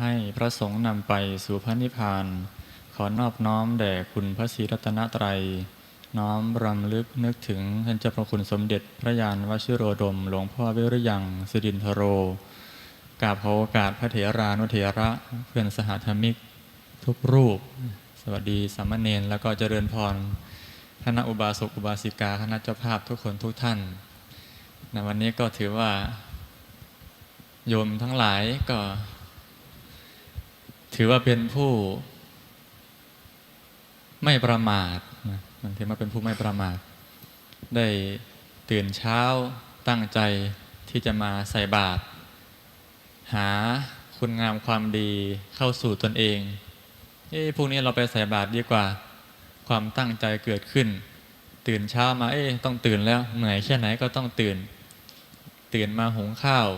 ให้พระสงฆ์นำไปสู่พระนิพพาน ขอนอบน้อมแด่คุณพระศรีรัตนตรัย น้อมรำลึกนึกถึงท่านเจ้าพระคุณสมเด็จพระยานวชิโรดม หลวงพ่อวิริยังสิรินทโรกราบขอโอกาสพระเถรานุเถระเพื่อนสหธรรมิก ทุกรูป สวัสดีสามเณรแล้วก็เจริญพรคณะอุบาสกอุบาสิกาคณะเจ้าภาพทุกคนทุกท่านในวันนี้ก็ถือว่า โยมทั้งหลายก็ ถือว่าเป็นผู้ไม่ประมาทนะถือว่าเป็นผู้ไม่ประมาท ได้ตื่นเช้าตั้งใจที่จะมาใส่บาตรหาคุณงามความดีเข้าสู่ตนเองเอ้พวกนี้เราไปใส่บาตรดีกว่า ความตั้งใจเกิดขึ้น ตื่นเช้ามา เอ้ต้องตื่นแล้วเหนื่อยแค่ไหนก็ต้องตื่น ตื่นมาหุงข้าว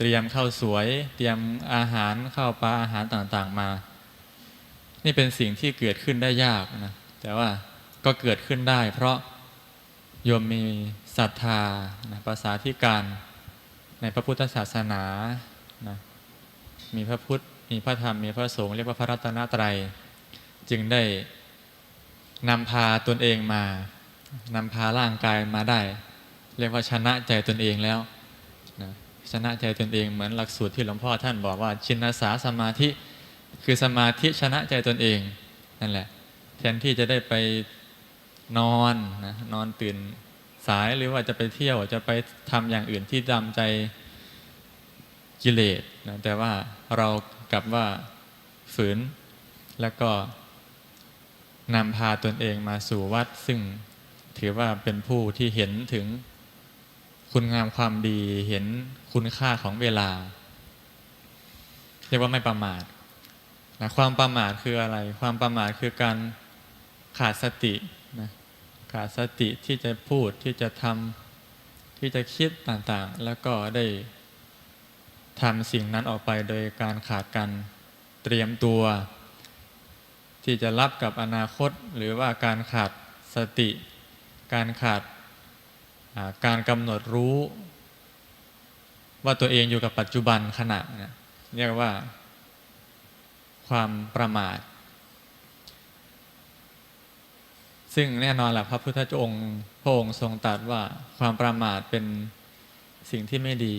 เตรียมข้าวสวย เตรียมอาหารข้าวปลาอาหารต่างๆมา นี่เป็นสิ่งที่เกิดขึ้นได้ยากนะแต่ว่าก็เกิดขึ้นได้ เพราะโยมมีศรัทธานะภาษาที่การในพระพุทธศาสนานะมีพระพุทธ มีพระธรรม มีพระสงฆ์เรียกว่าพระรัตนตรัย จึงได้นำพาตนเองมานำพาร่างกายมาได้ เรียกว่าชนะใจตนเองแล้ว ชนะใจตนเองเหมือนหลักสูตรที่หลวงพ่อท่านบอกว่าชินสาสมาธิคือสมาธิชนะใจตนเองนั่นแหละ แทนที่จะได้ไปนอนนะนอนตื่นสายหรือว่าจะไปเที่ยวจะไปทำอย่างอื่นที่ดำใจกิเลสนะแต่ว่าเรากลับว่าฝืนแล้วก็นำพาตนเองมาสู่วัด ซึ่งถือว่าเป็นผู้ที่เห็นถึง คุณงามความดีเห็นคุณค่าของเวลา เรียกว่าไม่ประมาทนะความประมาทคืออะไร ความประมาทคือการขาดสตินะขาดสติที่จะพูดที่จะทำที่จะคิดต่างๆ แล้วก็ได้ทำสิ่งนั้นออกไปโดยการขาดการเตรียมตัว ที่จะรับกับอนาคต หรือว่าการขาดสติ การขาด การกำหนดรู้ ว่าตัวเองอยู่กับปัจจุบันขณะเนี่ยเรียกว่าความประมาท ซึ่งแน่นอนแหละพระพุทธเจ้าองค์พระองค์ทรงตรัสว่าความประมาทเป็นสิ่งที่ไม่ดี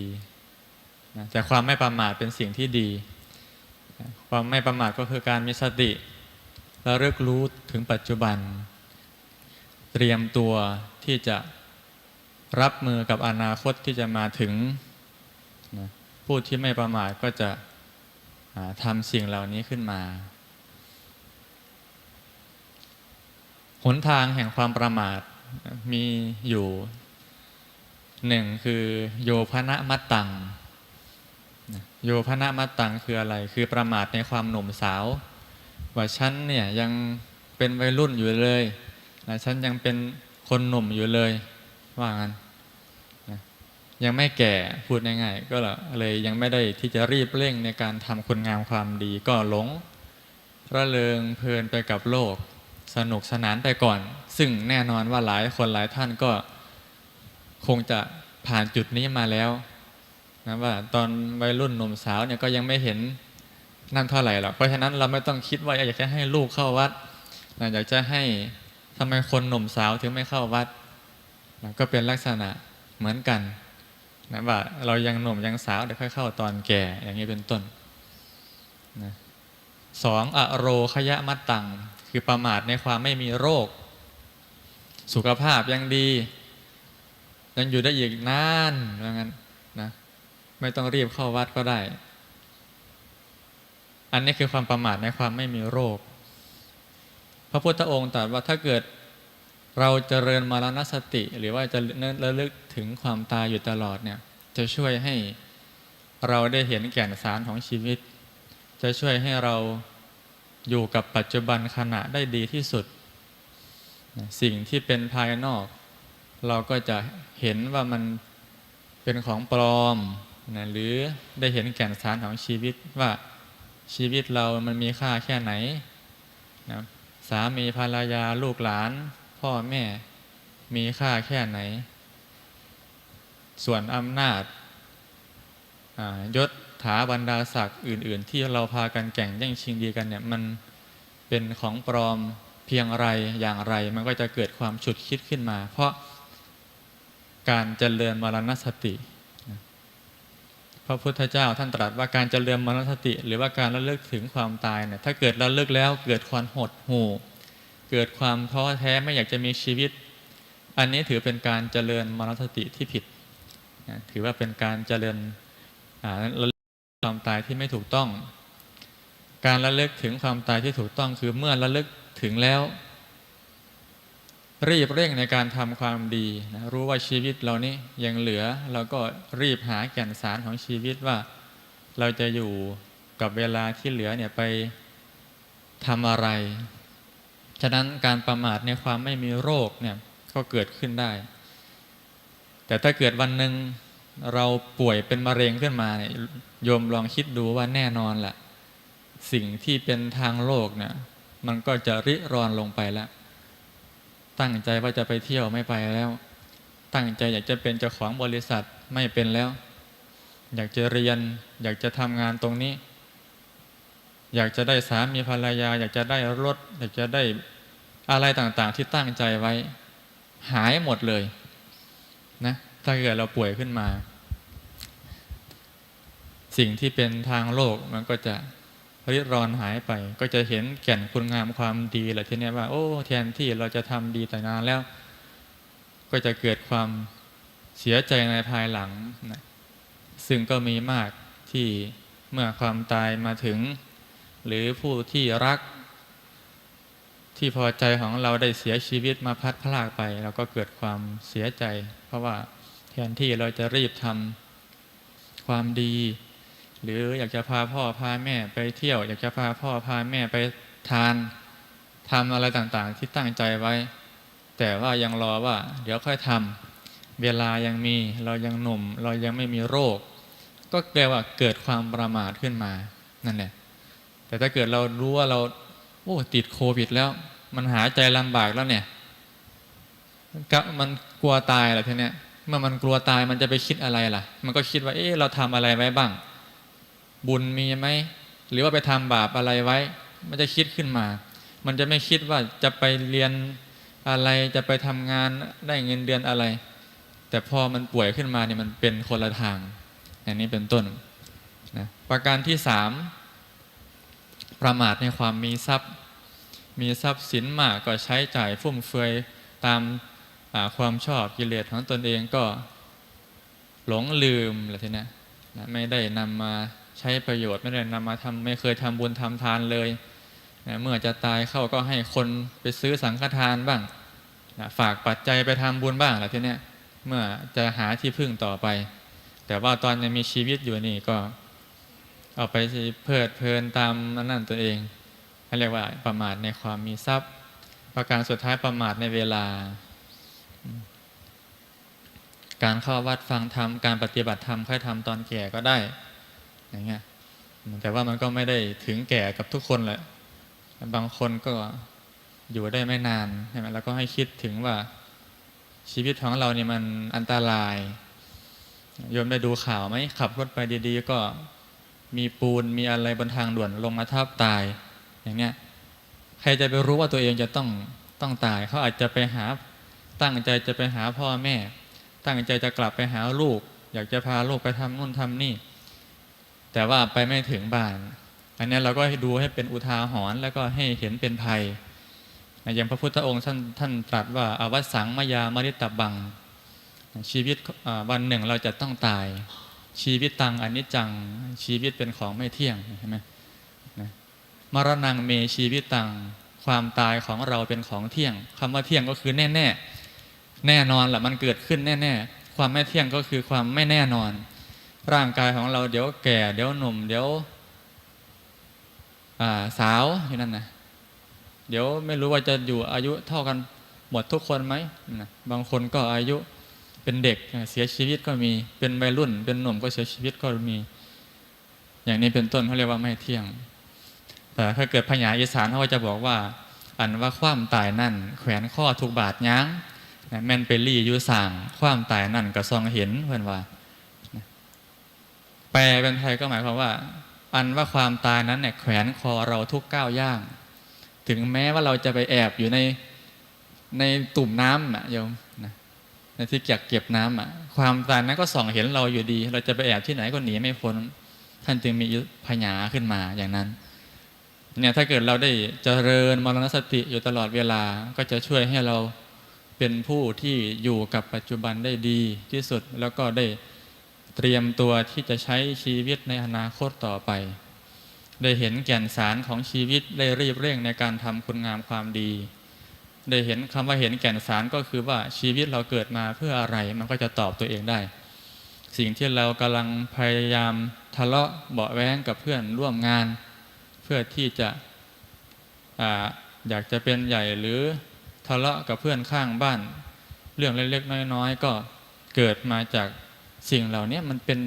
นะแต่ความไม่ประมาทเป็นสิ่งที่ดี ความไม่ประมาทก็คือการมีสติและเลิกรู้ถึงปัจจุบัน เตรียมตัวที่จะ รับมือกับอนาคตที่จะมาถึงนะผู้ที่ไม่ประมาทก็จะทำสิ่งเหล่านี้ขึ้นมาหนทางแห่งความประมาทมีอยู่หนึ่งคือโยพนะมัตตัง โยพนะมัตตังคืออะไร คือประมาทในความหนุ่มสาว ว่าฉันเนี่ยยังเป็นวัยรุ่นอยู่เลยนะฉันยังเป็นคนหนุ่มอยู่เลย ว่างั้นยังไม่แก่พูดง่ายๆก็เลยยังไม่ได้ที่จะรีบเร่งในการทำคุณงามความดีก็หลงระเริงเพลินไปกับโลก สนุกสนานไปก่อน ซึ่งแน่นอนว่าหลายคนหลายท่านก็คงจะผ่านจุดนี้มาแล้วนะว่าตอนวัยรุ่นหนุ่มสาวเนี่ยก็ยังไม่เห็นนั่นเท่าไหร่หรอกเพราะฉะนั้นเราไม่ต้องคิดว่าอยากจะให้ลูกเข้าวัดนะอยากจะให้ทำไมคนหนุ่มสาวถึงไม่เข้าวัด นะก็เป็นลักษณะเหมือนกันนะว่าเรายังหนุ่มยังสาวเดี๋ยวค่อยเข้าตอนแก่อย่างนี้เป็นต้นนะสองอโรคยะมัตตัง คือประมาทในความไม่มีโรค สุขภาพยังดี ยังอยู่ได้อีกนานว่างั้นนะไม่ต้องรีบเข้าวัดก็ได้ อันนี้คือความประมาทในความไม่มีโรค พระพุทธองค์ตรัสว่าถ้าเกิด เราจเจริญมรณสติ หรือว่าจะระลึกถึงความตายอยู่ตลอดเนี่ย จะช่วยให้เราได้เห็นแก่นสารของชีวิต จะช่วยให้เราอยู่กับปัจจุบันขณะได้ดีที่สุด สิ่งที่เป็นภายนอก เราก็จะเห็นว่ามันเป็นของปลอมนะหรือได้เห็นแก่นสารของชีวิตว่าชีวิตเรามันมีค่าแค่ไหนนะสามีภรรยาลูกหลาน พ่อแม่มีค่าแค่ไหน ส่วนอำนาจยศถาบรรดาศักดิ์อื่น ๆ ที่เราพากันแข่งแย่งชิงดีกันเนี่ยมันเป็นของปลอมเพียงไรอย่างไร มันก็จะเกิดความฉุดคิดขึ้นมา เพราะการเจริญมรณสติพระพุทธเจ้าท่านตรัสว่าการเจริญมรณสติ หรือว่าการระลึกถึงความตายเนี่ยถ้าเกิดระลึกแล้วเกิดความหดหู่ เกิดความท้อแท้ไม่อยากจะมีชีวิต อันนี้ถือเป็นการเจริญมรณสติที่ผิดถือว่าเป็นการเจริญระลึกความตายที่ไม่ถูกต้อง การระลึกถึงความตายที่ถูกต้อง คือเมื่อระลึกถึงแล้ว รีบเร่งในการทำความดีนะรู้ว่าชีวิตเรานี่ยังเหลือเราก็รีบหาแก่นสารของชีวิตว่า เราจะอยู่กับเวลาที่เหลือเนี่ยไปทำอะไร ฉะนั้นการประมาทในความไม่มีโรคเนี่ยก็เกิดขึ้นได้ แต่ถ้าเกิดวันหนึ่งเราป่วยเป็นมะเร็งขึ้นมาเนี่ยโยมลองคิดดูว่าแน่นอนแหละสิ่งที่เป็นทางโลกเนี่ยมันก็จะริรอนลงไปแล้ว ตั้งใจว่าจะไปเที่ยวไม่ไปแล้ว ตั้งใจอยากจะเป็นเจ้าของบริษัทไม่เป็นแล้ว อยากจะเรียน อยากจะทำงานตรงนี้ อยากจะได้สามีภรรยา อยากจะได้รถ อยากจะได้อะไรต่างๆ ที่ตั้งใจไว้ หายหมดเลยนะถ้าเกิดเราป่วยขึ้นมา สิ่งที่เป็นทางโลกมันก็จะริดรอนหายไป ก็จะเห็นแก่นคุณงามความดีแหละทีเนี้ยว่า โอ้แทนที่เราจะทำดีแต่นานแล้ว ก็จะเกิดความเสียใจในภายหลังนะซึ่งก็มีมากที่เมื่อความตายมาถึง หรือผู้ที่รัก ที่พอใจของเราได้เสียชีวิตมาพัดพลากไป เราก็เกิดความเสียใจ เพราะว่าแทนที่เราจะรีบทำความดี หรืออยากจะพาพ่อพาแม่ไปเที่ยว อยากจะพาพ่อพาแม่ไปทานทำอะไรต่างๆ ที่ตั้งใจไว้ แต่ว่ายังรอว่า เดี๋ยวค่อยทำเวลายังมีเรายังหนุ่ม เรายังไม่มีโรค ก็แปลว่าเกิดความประมาทขึ้นมานั่นแหละ แต่ถ้าเกิดเรารู้ว่าเราโอ้ติดโควิดแล้ว มันหายใจลำบากแล้วเนี่ยกมันกลัวตายแหละทีเนี้ยเมื่อมันกลัวตายมันจะไปคิดอะไรล่ะ มันก็คิดว่า เอ๊ะเราทำอะไรไว้บ้าง บุญมีไหมหรือว่าไปทำบาปอะไรไว้ มันจะคิดขึ้นมา มันจะไม่คิดว่าจะไปเรียนอะไรจะไปทำงานได้เงินเดือนอะไร แต่พอมันป่วยขึ้นมาเนี่ยมันเป็นคนละทาง อย่างนี้เป็นต้นนะประการที่สาม ประมาทในความมีทรัพย์ มีทรัพย์สินมากก็ใช้จ่ายฟุ่มเฟือยตามความชอบกิเลสของตนเองก็หลงลืมอะไรทีเนี้ยไม่ได้นำมาใช้ประโยชน์ไม่ได้นำมาทำไม่เคยทำบุญทำทานเลยนะเมื่อจะตายเข้าก็ให้คนไปซื้อสังฆทานบ้างนะฝากปัจจัยไปทำบุญบ้างอะไรทีเนี้ยเมื่อจะหาที่พึ่งต่อไป แต่ว่าตอนยังมีชีวิตอยู่นี่ก็ เอาไปเพลิดเพลินตามนั่นตัวเองเขาเรียกว่าประมาทในความมีทรัพย์ ประการสุดท้ายประมาทในเวลา การเข้าวัดฟังธรรมการปฏิบัติธรรมค่อยทำตอนแก่ก็ได้อย่างเงี้ยแต่ว่ามันก็ไม่ได้ถึงแก่กับทุกคนแหละบางคนก็อยู่ได้ไม่นานใช่ไหมแล้วก็ให้คิดถึงว่าชีวิตของเราเนี่ยมันอันตรายโยมได้ดูข่าวไหมขับรถไปดี ๆ ก็ มีปูนมีอะไรบนทางด่วนลงมาทับตาย อย่างเงี้ยใครจะไปรู้ว่าตัวเองจะต้องต้องตายเขาอาจจะไปหาตั้งใจจะไปหาพ่อแม่ ตั้งใจจะกลับไปหาลูก อยากจะพาลูกไปทำนู่นทำนี่ แต่ว่าไปไม่ถึงบ้าน อันนี้เราก็ให้ดูให้เป็นอุทาหรณ์แล้วก็ให้เห็นเป็นภัยอย่างพระพุทธองค์ท่านท่านตรัสว่าอวสังมายามริตบัง ชีวิตวันหนึ่งเราจะต้องตาย ชีวิตตังอนิจจัง ชีวิตเป็นของไม่เที่ยงใช่ไหมมรณงเมชีวิตตัง ความตายของเราเป็นของเที่ยงคำว่าเที่ยงก็คือแน่แน่แน่นอนแหละมันเกิดขึ้นแน่แน่ความไม่เที่ยงก็คือความไม่แน่นอน ร่างกายของเราเดี๋ยวแก่ เดี๋ยวหนุ่ม เดี๋ยวสาวอยู่นั่นนะเดี๋ยวไม่รู้ว่าจะอยู่อายุเท่ากันหมดทุกคนไหมบางคนก็อายุ เป็นเด็กเสียชีวิตก็มี เป็นวัยรุ่น เป็นหนุ่มก็เสียชีวิตก็มี อย่างนี้เป็นต้นเขาเรียกว่าไม่เที่ยง แต่ถ้าเกิดพญาอีสานเขาจะบอกว่า อันว่าความตายนั่น แขวนข้อทุกบาทยั้งแม่นเปรี่ยูสั่งความตายนั่นกระซองเห็นเพื่อนว่าแปลเป็นไทยก็หมายความว่า อันว่าความตายนั้นเนี่ยแขวนคอเราทุกก้าวย่าง ถึงแม้ว่าเราจะไปแอบอยู่ในในตุ่มน้ำอะโยม ที่เก็บเก็บน้ำอะความตายนั้นก็ส่องเห็นเราอยู่ดี เราจะไปแอบที่ไหนก็หนีไม่พ้น ท่านจึงมีพญาขึ้นมาอย่างนั้นเนี่ยถ้าเกิดเราได้เจริญมรณสติอยู่ตลอดเวลาก็จะช่วยให้เราเป็นผู้ที่อยู่กับปัจจุบันได้ดีที่สุดแล้วก็ได้เตรียมตัวที่จะใช้ชีวิตในอนาคตต่อไป ได้เห็นแก่นสารของชีวิตได้รีบเร่งในการทำคุณงามความดี ได้เห็นคำว่าเห็นแก่นสารก็คือว่าชีวิตเราเกิดมาเพื่ออะไรมันก็จะตอบตัวเองได้ สิ่งที่เรากำลังพยายามทะเลาะเบาแว้งกับเพื่อนร่วมงาน เพื่อที่จะออยากจะเป็นใหญ่หรือทะเลาะกับเพื่อนข้างบ้าน เรื่องเล็กๆน้อยๆก็เกิดมาจากสิ่งเหล่านี้มันเป็น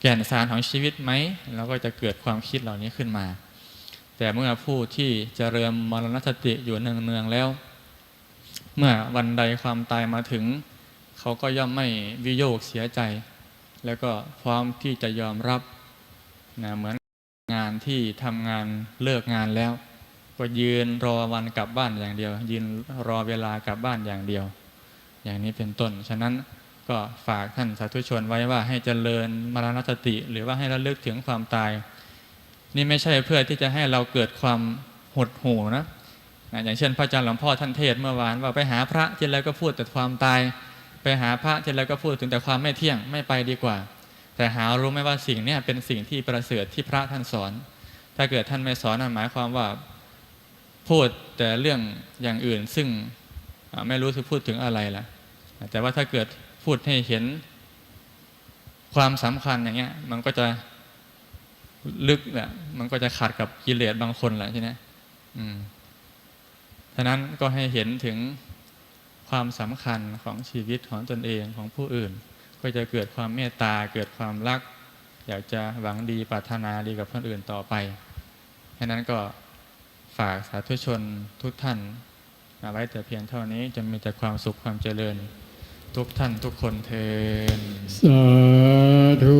แก่นสารของชีวิตไหมเราก็จะเกิดความคิดเหล่านี้ขึ้นมา แต่เมื่อผู้ที่เจริญมรณสติอยู่เนืองๆแล้ว เมื่อวันใดความตายมาถึง เขาก็ย่อมไม่วิโยกเสียใจ แล้วก็พร้อมที่จะยอมรับนะเหมือนงานที่ทำงานเลิกงานแล้ว ก็ยืนรอวันกลับบ้านอย่างเดียว ยืนรอเวลากลับบ้านอย่างเดียว อย่างนี้เป็นต้น ฉะนั้นก็ฝากท่านสาธุชนไว้ว่าให้เจริญมรณสติ หรือว่าให้ระลึกถึงความตาย นี่ไม่ใช่เพื่อที่จะให้เราเกิดความหดหู่นะอย่างเช่น พระอาจารย์หลวงพ่อท่านเทศเมื่อวานว่าไปหาพระทีไรก็พูดแต่ความตาย ไปหาพระทีไรก็พูดถึงแต่ความไม่เที่ยงไม่ไปดีกว่า แต่หารู้ไหมว่าสิ่งนี้เป็นสิ่งที่ประเสริฐที่พระท่านสอน ถ้าเกิดท่านไม่สอนนั่นหมายความว่าพูดแต่เรื่องอย่างอื่นซึ่งไม่รู้จะพูดถึงอะไรล่ะ แต่ว่าถ้าเกิดพูดให้เห็นความสำคัญอย่างเงี้ยมันก็จะ ลึกแหละมันก็จะขัดกับกิเลสบางคนแหละใช่ไหมอืมฉะนั้นก็ให้เห็นถึงความสำคัญของชีวิตของตนเองของผู้อื่น ก็จะเกิดความเมตตาเกิดความรัก อยากจะหวังดีปรารถนาดีกับคนอื่นต่อไปฉะนั้นก็ฝากสาธุชนทุกท่านาไว้แต่เพียงเท่านี้จะมีแต่ความสุขความเจริญ ทุกท่านทุกคนเทนสาธุ